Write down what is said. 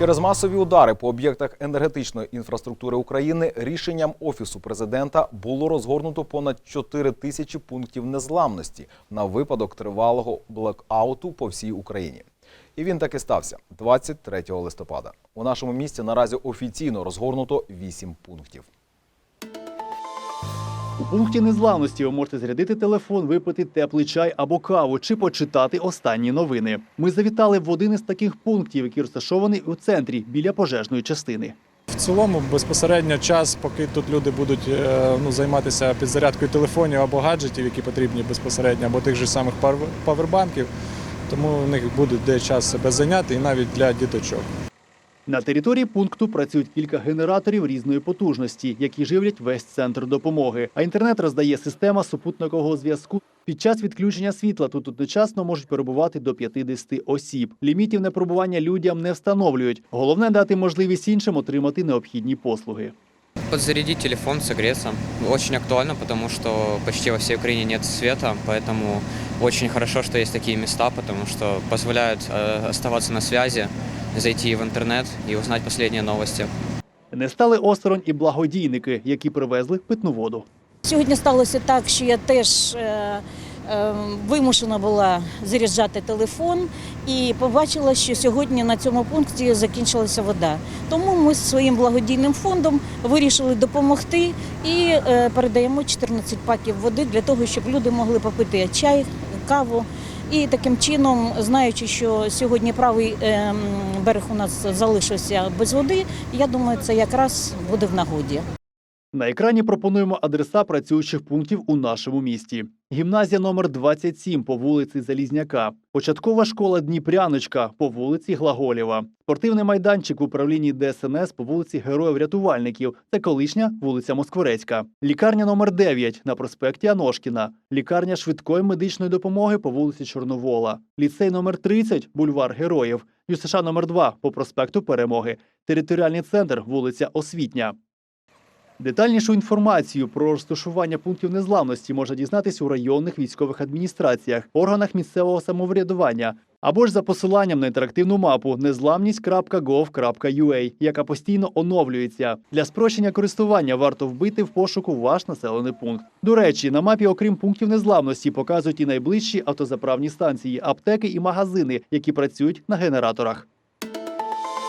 Через масові удари по об'єктах енергетичної інфраструктури України рішенням офісу президента було розгорнуто понад 4 тисячі пунктів незламності на випадок тривалого блекауту по всій Україні. І він таки стався 23 листопада. У нашому місті наразі офіційно розгорнуто 8 пунктів. Пункті незламності ви можете зарядити телефон, випити теплий чай або каву чи почитати останні новини. Ми завітали в один із таких пунктів, який розташований у центрі біля пожежної частини. В цілому, безпосередньо час, поки тут люди будуть е, ну, займатися підзарядкою телефонів або гаджетів, які потрібні безпосередньо, або тих же самих павербанків, тому у них буде де час себе зайняти і навіть для діточок. На території пункту працюють кілька генераторів різної потужності, які живлять весь центр допомоги. А інтернет роздає система супутникового зв'язку. Під час відключення світла тут одночасно можуть перебувати до 50 осіб. Лімітів на перебування людям не встановлюють. Головне дати можливість іншим отримати необхідні послуги. Подзарядить телефон, согреться. Очень актуально, потому что почти во всей Украине нет света, поэтому очень хорошо, что есть такие места, потому что позволяют э, оставаться на связи, зайти в интернет и узнать последние новости. Не стали осторонь і благодійники, які привезли питну воду. Сьогодні сталося так, що я теж е, е, вимушена була заряджати телефон і побачила, що сьогодні на цьому пункті закінчилася вода. Тому ми з своїм благодійним фондом вирішили допомогти і е, передаємо 14 паків води для того, щоб люди могли попити чай, каву. І таким чином, знаючи, що сьогодні правий е, берег у нас залишився без води, я думаю, це якраз буде в нагоді. На екрані пропонуємо адреса працюючих пунктів у нашому місті. Гімназія номер 27 по вулиці Залізняка, початкова школа Дніпряночка по вулиці Глаголєва, спортивний майданчик в управлінні ДСНС по вулиці Героїв-рятувальників. Це колишня вулиця Москворецька, лікарня номер 9 на проспекті Аношкіна, лікарня швидкої медичної допомоги по вулиці Чорновола, ліцей номер 30 бульвар Героїв, ЮСШ номер 2 по проспекту Перемоги, територіальний центр вулиця Освітня. Детальнішу інформацію про розташування пунктів незламності можна дізнатись у районних військових адміністраціях, органах місцевого самоврядування або ж за посиланням на інтерактивну мапу незламність.gov.ua, яка постійно оновлюється. Для спрощення користування варто вбити в пошуку ваш населений пункт. До речі, на мапі, окрім пунктів незламності, показують і найближчі автозаправні станції, аптеки і магазини, які працюють на генераторах.